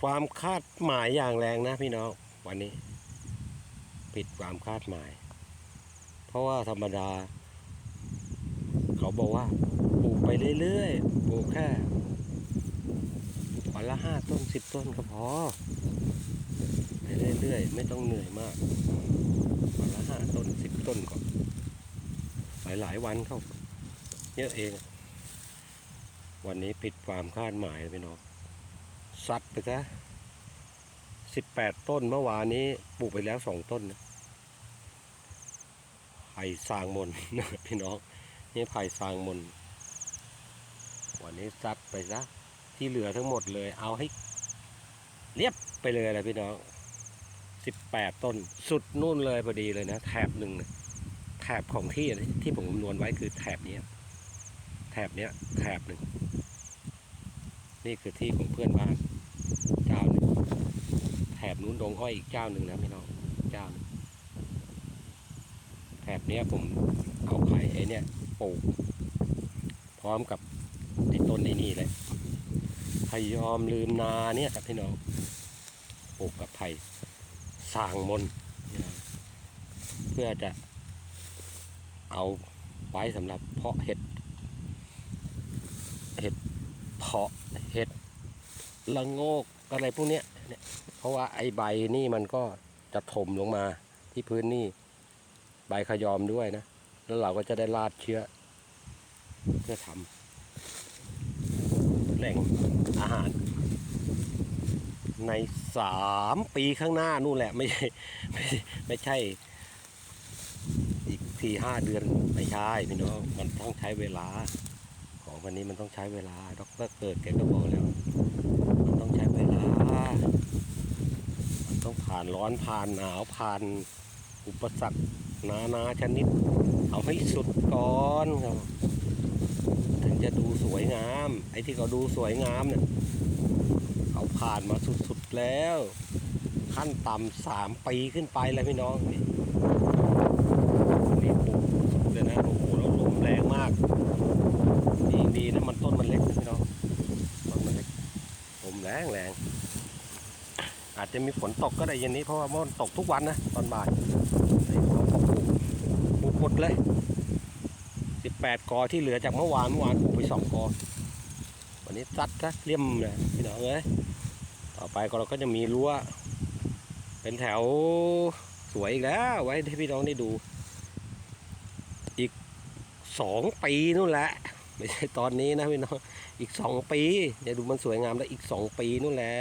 ความคาดหมายอย่างแรงนะพี่น้องวันนี้ ผิดความคาดหมาย เพราะว่าธรรมดา เขาบอกว่าปลูกไปเรื่อยๆปลูกแค่วันละห้าต้นสิบต้นก็พอไปเรื่อยๆไม่ต้องเหนื่อยมากวันละห้าต้นสิบต้นก็หลายๆวันเข้าเยอะเอง วันนี้ผิดความคาดหมายเลยพี่น้อง ซัดไปซะสิบแปดต้นเมื่อวานนี้ปลูกไปแล้วสองต้นนะไผ่สร้างมนพี่น้องนี่ไผ่สร้างมน วันนี้ซัดไปซะที่เหลือทั้งหมดเลย เอาให้เรียบไปเลยนะพี่น้องสิบแปดต้นสุดนู่นเลยพอดีเลยนะแถบหนึ่งนะแถบของที่ที่ผมคำนวณไว้คือแถบเนี้ยแถบเนี้ยแถบหนึ่ง นี่คือที่ของเพื่อนบ้านเจ้าหนึ่งแถบนู้นดงอ้อยอีกเจ้าหนึ่งนะพี่น้องเจ้าแถบเนี้ยผมเอาไข่ไอ้เนี่ยปลูกพร้อมกับไอ้ต้นไอ้นี่เลยพยอมลืมนาเนี่ยครับพี่น้องปลูกกับไผ่สางมน เพื่อจะเอาไว้สำหรับเพาะเห็ด เห็ดเพาะ เห็ดละโงกอะไรพวกเนี้ยเนี่ยเพราะว่าไอ้ใบนี่มันก็จะถมลงมาที่พื้นนี่ใบขยอมด้วยนะ แล้วเราก็จะได้ลาดเชื้อเพื่อทำแหล่งอาหาร ในสามปีข้างหน้านู่นแหละไม่ใช่ไม่ไม่ใช่ อีกสี่ห้าเดือนไม่ใช่พี่น้องมันต้องใช้เวลา ของวันนี้มันต้องใช้เวลาดรเกิดแกก็บอกแล้ว มันต้องใช้เวลา มันต้องผ่านร้อนผ่านหนาวผ่าน อุปสรรคนานาชนิด เอาให้สุดก่อนครับถึงจะดูสวยงาม ไอ้ที่เขาดูสวยงามเนี่ยเขาผ่านมาสุดๆแล้ว ขั้นต่ำสามปีขึ้นไปแล้วพี่น้องนี่นี่ปลูกสุดเลยนะโอ้โหแล้วลมแรงมาก ดีดีนะมันต้นมันเล็กนะพี่น้องต้นมันเล็กลมแรงแรงอาจจะมีฝนตกก็ได้เย็นนี้เพราะว่ามันตกทุกวันนะตอนบ่ายไอ้พอปลูกปลูกหมดเลยสิบแปดกอที่เหลือจากเมื่อวานเมื่อวานปลูกไปสองกอ วันนี้ซัดซะเลี่ยมเลยพี่น้องเอ้ยต่อไปก็เราก็จะมีรั้วเป็นแถวสวยอีกแล้ว ไว้ให้พี่น้องได้ดู อีกสองปีนู่นแหละ ไม่ใช่ตอนนี้นะพี่น้องอีกสองปีเดี๋ยวดูมันสวยงามแล้วอีกสองปีนู่นแหละ